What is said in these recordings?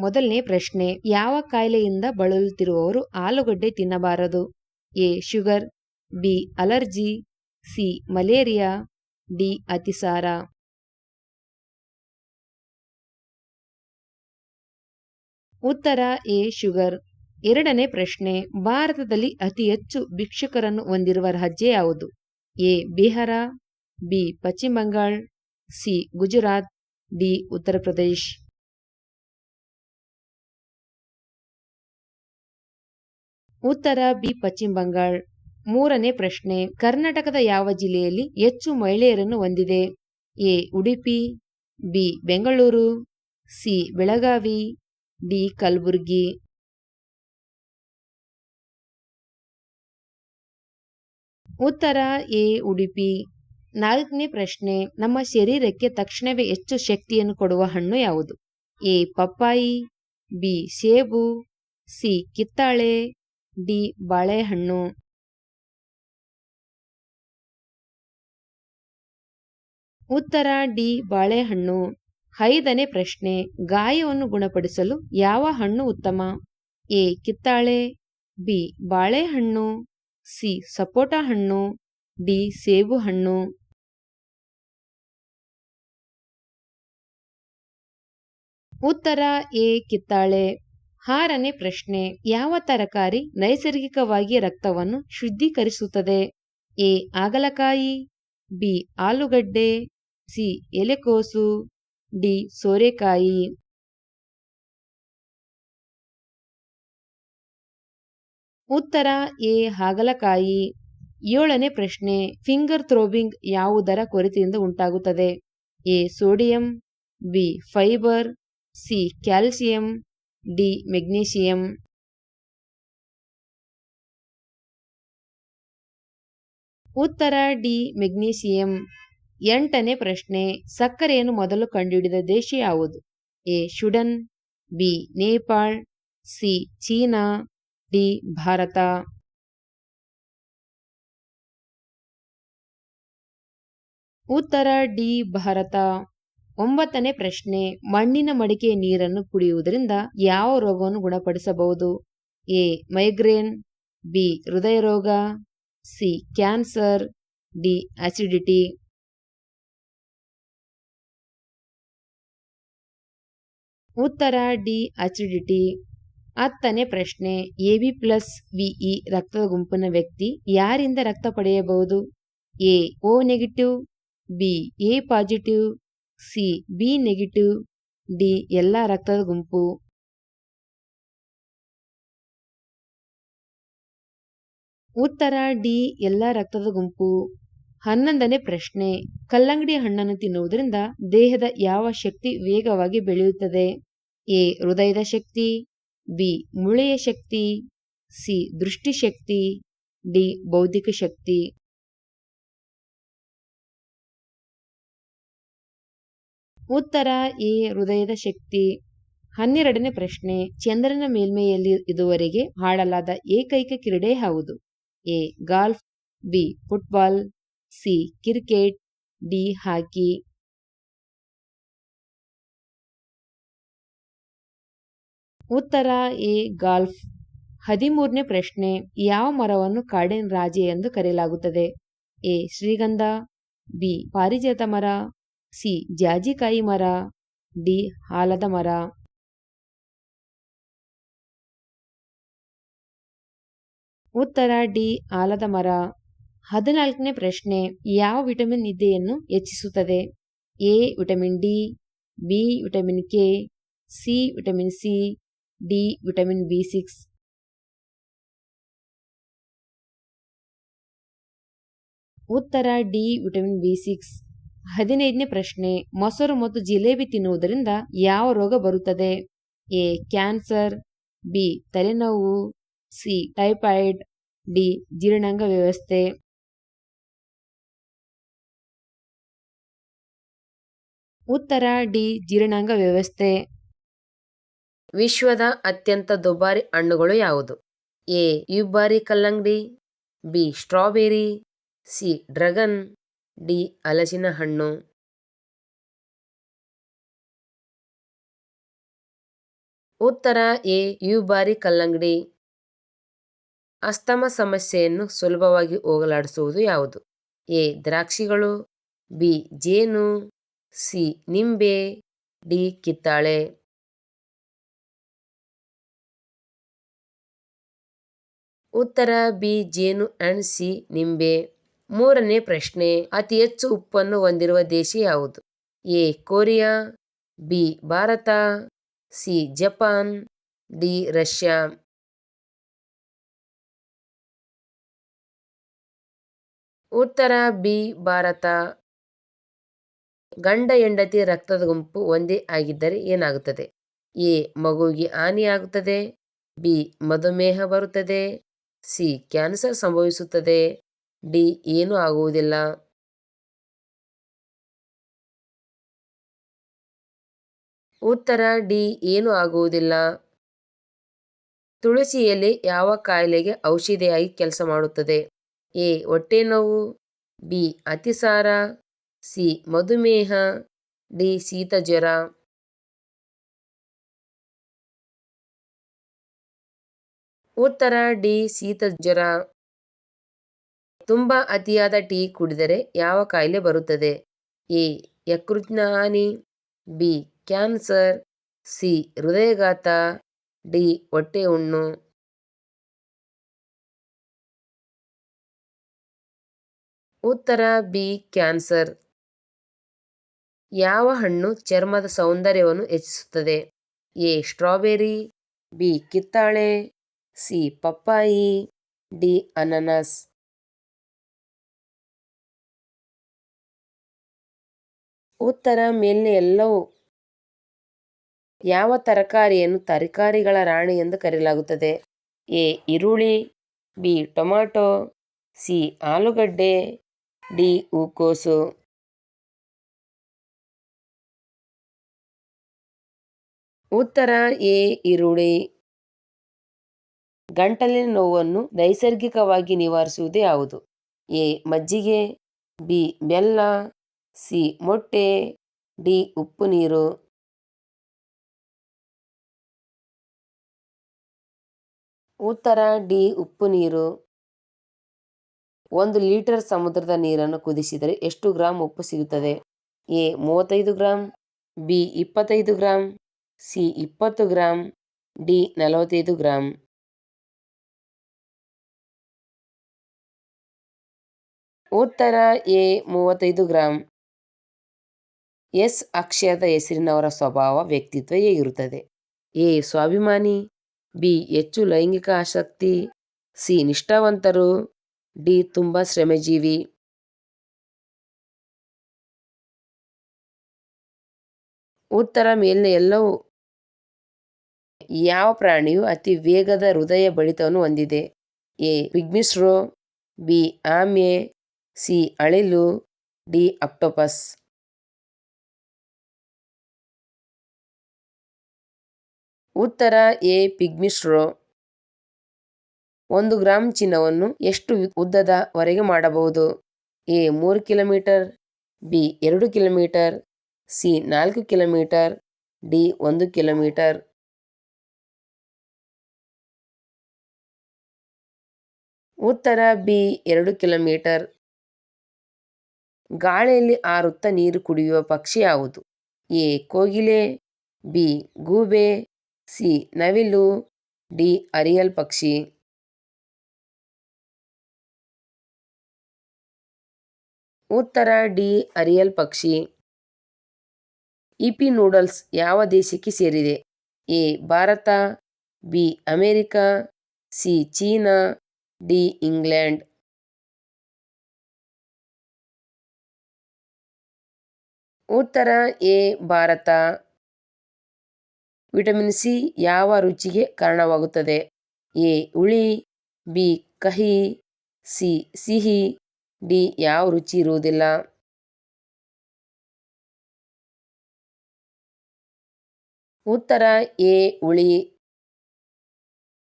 ಮೊದಲನೇ ಪ್ರಶ್ನೆ, ಯಾವ ಕಾಯಿಲೆಯಿಂದ ಬಳಲುತ್ತಿರುವವರು ಆಲೂಗಡ್ಡೆ ತಿನ್ನಬಾರದು? A, sugar, B, allergy, C, malaria, D, ಅತಿಸಾರ. ಉತ್ತರ, ಎ, ಶುಗರ್. ಎರಡನೇ ಪ್ರಶ್ನೆ, ಭಾರತದಲ್ಲಿ ಅತಿ ಹೆಚ್ಚು ಭಿಕ್ಷುಕರನ್ನು ಹೊಂದಿರುವ ರಾಜ್ಯ ಯಾವುದು? ಎ, ಬಿಹಾರ, ಬಿ, ಪಶ್ಚಿಮ ಬಂಗಾಳ, ಸಿ, ಗುಜರಾತ್, ಡಿ, ಉತ್ತರ ಪ್ರದೇಶ್. ಉತ್ತರ ಬಿ ಪಶ್ಚಿಮ ಬಂಗಾಳ. ಮೂರನೇ ಪ್ರಶ್ನೆ, ಕರ್ನಾಟಕದ ಯಾವ ಜಿಲ್ಲೆಯಲ್ಲಿ ಹೆಚ್ಚು ಮಹಿಳೆಯರನ್ನು ಹೊಂದಿದೆ? A, Udupi, B, Bengaluru, C, Belagavi, D, Kalaburagi. ಉತ್ತರ ಎ, ಉಡುಪಿ. ನಾಲ್ಕನೇ ಪ್ರಶ್ನೆ, ನಮ್ಮ ಶರೀರಕ್ಕೆ ತಕ್ಷಣವೇ ಹೆಚ್ಚು ಶಕ್ತಿಯನ್ನು ಕೊಡುವ ಹಣ್ಣು ಯಾವುದು? ಎ, ಪಪ್ಪಾಯಿ, ಬಿ, ಸೇಬು, ಸಿ, ಕಿತ್ತಾಳೆ. ಡಿ ಬಾಳೆಹಣ್ಣು. ಉತ್ತರ ಡಿ ಬಾಳೆಹಣ್ಣು. ಐದನೇ ಪ್ರಶ್ನೆ, ಗಾಯವನ್ನು ಗುಣಪಡಿಸಲು ಯಾವ ಹಣ್ಣು ಉತ್ತಮ? ಎ, ಕಿತ್ತಾಳೆ. ಬಿ, ಬಾಳೆಹಣ್ಣು. ಸಿ, ಸಪೋಟ ಹಣ್ಣು. ಡಿ, ಸೇಬು ಹಣ್ಣು. ಉತ್ತರ ಎ, ಕಿತ್ತಾಳೆ. ಆರನೇ ಪ್ರಶ್ನೆ, ಯಾವ ತರಕಾರಿ ನೈಸರ್ಗಿಕವಾಗಿ ರಕ್ತವನ್ನು ಶುದ್ಧೀಕರಿಸುತ್ತದೆ? ಎ ಆಗಲಕಾಯಿ ಬಿ, ಆಲೂಗಡ್ಡೆ, ಸಿ, ಎಲೆಕೋಸು, ಡಿ, ಸೋರೆಕಾಯಿ. ಉತ್ತರ, ಎ, ಹಾಗಲಕಾಯಿ. ಏಳನೇ ಪ್ರಶ್ನೆ, ಫಿಂಗರ್ ಥ್ರೋಬಿಂಗ್ ಯಾವುದರ ಕೊರತೆಯಿಂದ ಉಂಟಾಗುತ್ತದೆ? A, sodium, B, fibre, C, calcium. D magnesium ಉತ್ತರ ಡಿ ಮೆಗ್ನೀಷಿಯಂ ಎಂಟನೇ ಪ್ರಶ್ನೆ, ಸಕ್ಕರೆಯನ್ನು ಮೊದಲು ಕಂಡುಹಿಡಿದ ದೇಶ ಯಾವುದು? A, Sudan, B, Nepal, C, China, D, Bharat. ಉತ್ತರ ಡಿ, ಭಾರತ. ಒಂಬತ್ತನೇ ಪ್ರಶ್ನೆ, ಮಣ್ಣಿನ ಮಡಿಕೆ ನೀರನ್ನು ಕುಡಿಯುವುದರಿಂದ ಯಾವ ರೋಗವನ್ನು ಗುಣಪಡಿಸಬಹುದು? ಎ, ಮೈಗ್ರೇನ್, ಬಿ ಹೃದಯ ರೋಗ ಸಿ, ಕ್ಯಾನ್ಸರ್, ಡಿ, ಅಸಿಡಿಟಿ. ಉತ್ತರ, ಡಿ, ಅಸಿಡಿಟಿ. ಹತ್ತನೇ ಪ್ರಶ್ನೆ ಎ ಬಿ ಪ್ಲಸ್ ವಿಇ ರಕ್ತದ ಗುಂಪಿನ ವ್ಯಕ್ತಿ ಯಾರಿಂದ ರಕ್ತ ಪಡೆಯಬಹುದು? A O negative B A positive C B negative D ಎಲ್ಲ ರಕ್ತದ ಗುಂಪು. ಉತ್ತರ ಡಿ ಎಲ್ಲ ರಕ್ತದ ಗುಂಪು. ಹನ್ನೊಂದನೇ ಪ್ರಶ್ನೆ, ಕಲ್ಲಂಗಡಿ ಹಣ್ಣನ್ನು ತಿನ್ನುವುದರಿಂದ ದೇಹದ ಯಾವ ಶಕ್ತಿ ವೇಗವಾಗಿ ಬೆಳೆಯುತ್ತದೆ? ಎ ಹೃದಯದ ಶಕ್ತಿ. ಬಿ ಮುಳೆಯ ಶಕ್ತಿ. ಸಿ ದೃಷ್ಟಿಶಕ್ತಿ. ಡಿ ಬೌದ್ಧಿಕ ಶಕ್ತಿ. ಉತ್ತರ ಎ, ಹೃದಯದ ಶಕ್ತಿ. ಹನ್ನೆರಡನೇ ಪ್ರಶ್ನೆ, ಚಂದ್ರನ ಮೇಲ್ಮೈಯಲ್ಲಿ ಇದುವರೆಗೆ ಹಾಡಲಾದ ಏಕೈಕ ಕ್ರೀಡೆ ಹೌದು A, golf, B, football, C, cricket, D, hockey. ಉತ್ತರ ಎ, ಗಾಲ್ಫ್. ಹದಿಮೂರನೇ ಪ್ರಶ್ನೆ, ಯಾವ ಮರವನ್ನು ಕಾಡಿನ ರಾಜೆ ಎಂದು ಕರೆಯಲಾಗುತ್ತದೆ? ಎ, ಶ್ರೀಗಂಧ, ಬಿ, ಪಾರಿಜಾತ ಮರ ಸಿ, ಜಾಜಿಕಾಯಿ ಮರ, ಡಿ ಆಲದ ಮರ. ಉತ್ತರ, ಡಿ ಆಲದ ಮರ. ಹದಿನಾಲ್ಕನೇ ಪ್ರಶ್ನೆ, ಯಾವ ವಿಟಮಿನ್ ನಿದ್ದೆಯನ್ನು ಹೆಚ್ಚಿಸುತ್ತದೆ? A, vitamin D, B, vitamin K, C, vitamin C, D, vitamin B six. ಉತ್ತರ, ಡಿ, ವಿಟಮಿನ್ ಬಿ ಸಿಕ್ಸ್. ಹದಿನೈದನೇ ಪ್ರಶ್ನೆ, ಮೊಸರು ಮತ್ತು ಜಿಲೇಬಿ ತಿನ್ನುವುದರಿಂದ ಯಾವ ರೋಗ ಬರುತ್ತದೆ? ಎ, ಕ್ಯಾನ್ಸರ್, ಬಿ, ತಲೆನೋವು, ಸಿ, ಟೈಫಾಯ್ಡ್, ಡಿ, ಜೀರ್ಣಾಂಗ ವ್ಯವಸ್ಥೆ. ಉತ್ತರ, ಡಿ, ಜೀರ್ಣಾಂಗ ವ್ಯವಸ್ಥೆ. ವಿಶ್ವದ ಅತ್ಯಂತ ದುಬಾರಿ ಹಣ್ಣುಗಳು ಯಾವುದು? ಎ ಯುಬ್ಬಾರಿ ಕಲ್ಲಂಗಡಿ, B, strawberry, C dragon D ಹಲಸಿನ ಹಣ್ಣು ಉತ್ತರ ಎ ಯೂಬಾರಿ ಕಲ್ಲಂಗಡಿ. ಅಸ್ತಮ ಸಮಸ್ಯೆಯನ್ನು ಸುಲಭವಾಗಿ ಹೋಗಲಾಡಿಸುವುದು ಯಾವುದು? ಎ ದ್ರಾಕ್ಷಿಗಳು, ಬಿ ಜೇನು, ಸಿ ನಿಂಬೆ, ಡಿ ಕಿತ್ತಾಳೆ. ಉತ್ತರ ಬಿ ಜೇನು ಅಂಡ್ ಸಿ ನಿಂಬೆ. ಮೂರನೇ ಪ್ರಶ್ನೆ, ಅತಿ ಹೆಚ್ಚು ಉಪ್ಪನ್ನು ಹೊಂದಿರುವ ದೇಶ ಯಾವುದು? A, Korea, B, Bharat, C, Japan, D, Russia. ಉತ್ತರ, ಬಿ, ಭಾರತ. ಗಂಡ, ಹೆಂಡತಿ ರಕ್ತದ ಗುಂಪು ಒಂದೇ ಆಗಿದ್ದರೆ ಏನಾಗುತ್ತದೆ? ಎ, ಮಗುವಿಗೆ ಹಾನಿಯಾಗುತ್ತದೆ ಬಿ, ಮಧುಮೇಹ ಬರುತ್ತದೆ. ಸಿ, ಕ್ಯಾನ್ಸರ್ ಸಂಭವಿಸುತ್ತದೆ. ಡಿ ಏನೂ ಆಗುವುದಿಲ್ಲ. ಉತ್ತರ, ಡಿ ಏನೂ ಆಗುವುದಿಲ್ಲ. ತುಳಸಿ ಯಾವ ಕಾಯಿಲೆಗೆ ಔಷಧಿಯಾಗಿ ಕೆಲಸ ಮಾಡುತ್ತದೆ? ಎ, ಹೊಟ್ಟೆ ನೋವು, ಬಿ, ಅತಿಸಾರ, ಸಿ, ಮಧುಮೇಹ, ಡಿ, ಶೀತ ಜ್ವರ. ಉತ್ತರ, ಡಿ, ಶೀತ ಜ್ವರ. ತುಂಬ ಅತಿಯಾದ ಟೀ ಕುಡಿದರೆ ಯಾವ ಕಾಯಿಲೆ ಬರುತ್ತದೆ? ಎ. ಯಕೃಜ್ಞಹಾನಿ ಹಾನಿ ಬಿ. ಕ್ಯಾನ್ಸರ್. ಸಿ. ಹೃದಯಘಾತ. ಡಿ. ಹೊಟ್ಟೆ ಹುಣ್ಣು ಉತ್ತರ ಬಿ. ಕ್ಯಾನ್ಸರ್. ಯಾವ ಹಣ್ಣು ಚರ್ಮದ ಸೌಂದರ್ಯವನ್ನು ಹೆಚ್ಚಿಸುತ್ತದೆ? ಎ. ಸ್ಟ್ರಾಬೆರಿ. ಬಿ. ಕಿತ್ತಾಳೆ. ಸಿ. ಪಪ್ಪಾಯಿ. ಡಿ. ಅನಾನಸ್. ಉತ್ತರ ಮೇಲಿನ ಎಲ್ಲವೂ ಯಾವ ತರಕಾರಿಯನ್ನು ತರಕಾರಿಗಳ ರಾಣಿ ಎಂದು ಕರೆಯಲಾಗುತ್ತದೆ? ಎ. ಈರುಳ್ಳಿ, ಬಿ. Tomato C. ಆಲೂಗಡ್ಡೆ, ಡಿ. ಹೂಕೋಸು. ಉತ್ತರ ಎ. ಈರುಳ್ಳಿ. ಗಂಟಲಿನ ನೋವನ್ನು ನೈಸರ್ಗಿಕವಾಗಿ ನಿವಾರಿಸುವುದು ಯಾವುದು? ಎ. ಮಜ್ಜಿಗೆ, ಬಿ. ಬೆಲ್ಲ ಸಿ. ಮೊಟ್ಟೆ, ಡಿ. ಉಪ್ಪು ನೀರು. ಉತ್ತರ, ಡಿ. ಉಪ್ಪು ನೀರು. ಒಂದು ಲೀಟರ್ ಸಮುದ್ರದ ನೀರನ್ನು ಕುದಿಸಿದರೆ ಎಷ್ಟು ಗ್ರಾಂ ಉಪ್ಪು ಸಿಗುತ್ತದೆ? ಎ. ಮೂವತ್ತೈದು ಗ್ರಾಂ, ಬಿ. ಇಪ್ಪತ್ತೈದು ಗ್ರಾಂ, ಸಿ. ಇಪ್ಪತ್ತು ಗ್ರಾಂ, ಡಿ. ನಲವತ್ತೈದು ಗ್ರಾಂ. ಉತ್ತರ, ಎ. ಮೂವತ್ತೈದು ಗ್ರಾಂ. ಎಸ್ ಅಕ್ಷಯದ ಹೆಸರಿನವರ ಸ್ವಭಾವ ವ್ಯಕ್ತಿತ್ವ ಹೇಗಿರುತ್ತದೆ ಎ ಸ್ವಾಭಿಮಾನಿ, ಬಿ ಹೆಚ್ಚು ಲೈಂಗಿಕ ಆಸಕ್ತಿ, ಸಿ ನಿಷ್ಠಾವಂತರು, ಡಿ ತುಂಬ ಶ್ರಮಜೀವಿ. ಉತ್ತರ ಮೇಲಿನ ಎಲ್ಲವೂ ಯಾವ ಪ್ರಾಣಿಯು ಅತಿ ವೇಗದ ಹೃದಯ ಬಡಿತವನ್ನು ಹೊಂದಿದೆ. ಎ ಪಿಗ್ಮಿಸ್ರೋ ಬಿ ಆಮೆ ಸಿ ಅಳಿಲು, ಡಿ ಆಕ್ಟೋಪಸ್. ಉತ್ತರ ಎ ಪಿಗ್ಮಿಶ್ರೋ. ಒಂದು ಗ್ರಾಂ ಚಿನ್ನವನ್ನು ಎಷ್ಟು ಉದ್ದದ ವರೆಗೆ ಮಾಡಬಹುದು? ಎ ಮೂರು ಕಿಲೋಮೀಟರ್, ಬಿ ಎರಡು ಕಿಲೋಮೀಟರ್, ಸಿ ನಾಲ್ಕು ಕಿಲೋಮೀಟರ್, ಡಿ ಒಂದು ಕಿಲೋಮೀಟರ್. ಉತ್ತರ ಬಿ ಎರಡು ಕಿಲೋಮೀಟರ್. ಗಾಳಿಯಲ್ಲಿ ಆರುತ್ತ ನೀರು ಕುಡಿಯುವ ಪಕ್ಷಿ ಯಾವುದು? ಎ ಕೋಗಿಲೆ, ಬಿ ಗೂಬೆ ಸಿ. ನವಿಲು, ಡಿ. ಅರಿಯಲ್ ಪಕ್ಷಿ. ಉತ್ತರ, ಡಿ. ಅರಿಯಲ್ ಪಕ್ಷಿ. ಇಪಿ ನೂಡಲ್ಸ್ ಯಾವ ದೇಶಕ್ಕೆ ಸೇರಿದೆ? A. Bharat, B. America, C. China, D. England. ಉತ್ತರ, ಎ. ಭಾರತ. ವಿಟಮಿನ್ ಸಿ ಯಾವ ರುಚಿಗೆ ಕಾರಣವಾಗುತ್ತದೆ? ಎ, ಹುಳಿ, ಬಿ, ಕಹಿ, ಸಿ, ಸಿಹಿ, ಡಿ, ಯಾವ ರುಚಿ ಇರುವುದಿಲ್ಲ? ಉತ್ತರ, ಎ, ಹುಳಿ.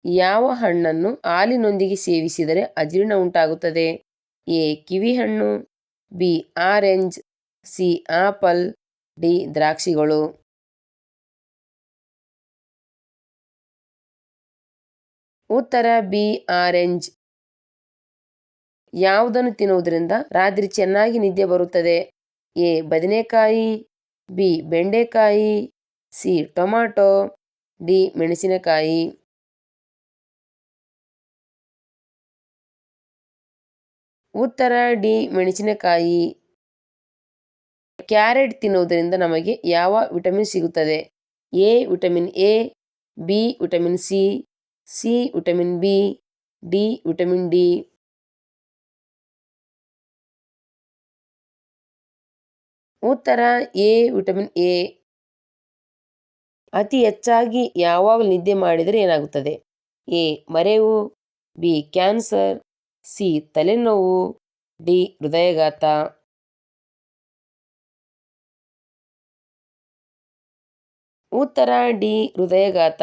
ಯಾವ ಹಣ್ಣನ್ನು ಹಾಲಿನೊಂದಿಗೆ ಸೇವಿಸಿದರೆ ಅಜೀರ್ಣ ಉಂಟಾಗುತ್ತದೆ? ಎ ಕಿವಿಹಣ್ಣು B, orange. C, apple. D, ದ್ರಾಕ್ಷಿಗಳು. ಉತ್ತರ ಬಿ ಆರೆಂಜ್. ಯಾವುದನ್ನು ತಿನ್ನುವುದರಿಂದ ರಾತ್ರಿ ಚೆನ್ನಾಗಿ ನಿದ್ದೆ ಬರುತ್ತದೆ? ಎ ಬದನೆಕಾಯಿ, ಬಿ ಬೆಂಡೆಕಾಯಿ, ಸಿ ಟೊಮಾಟೊ, ಡಿ ಮೆಣಸಿನಕಾಯಿ. ಉತ್ತರ ಡಿ ಮೆಣಸಿನಕಾಯಿ. ಕ್ಯಾರೆಟ್ ತಿನ್ನುವುದರಿಂದ ನಮಗೆ ಯಾವ ವಿಟಮಿನ್ ಸಿಗುತ್ತದೆ? A vitamin A, B vitamin C C vitamin B, D vitamin D. ಉತ್ತರ, ಎ ವಿಟಮಿನ್ ಎ. ಅತಿ ಹೆಚ್ಚಾಗಿ ಯಾವಾಗ ನಿದ್ದೆ ಮಾಡಿದರೆ ಏನಾಗುತ್ತದೆ? ಎ, ಮರೆವು, ಬಿ, ಕ್ಯಾನ್ಸರ್, ಸಿ, ತಲೆನೋವು, ಡಿ, ಹೃದಯಘಾತ. ಉತ್ತರ, ಡಿ, ಹೃದಯಘಾತ.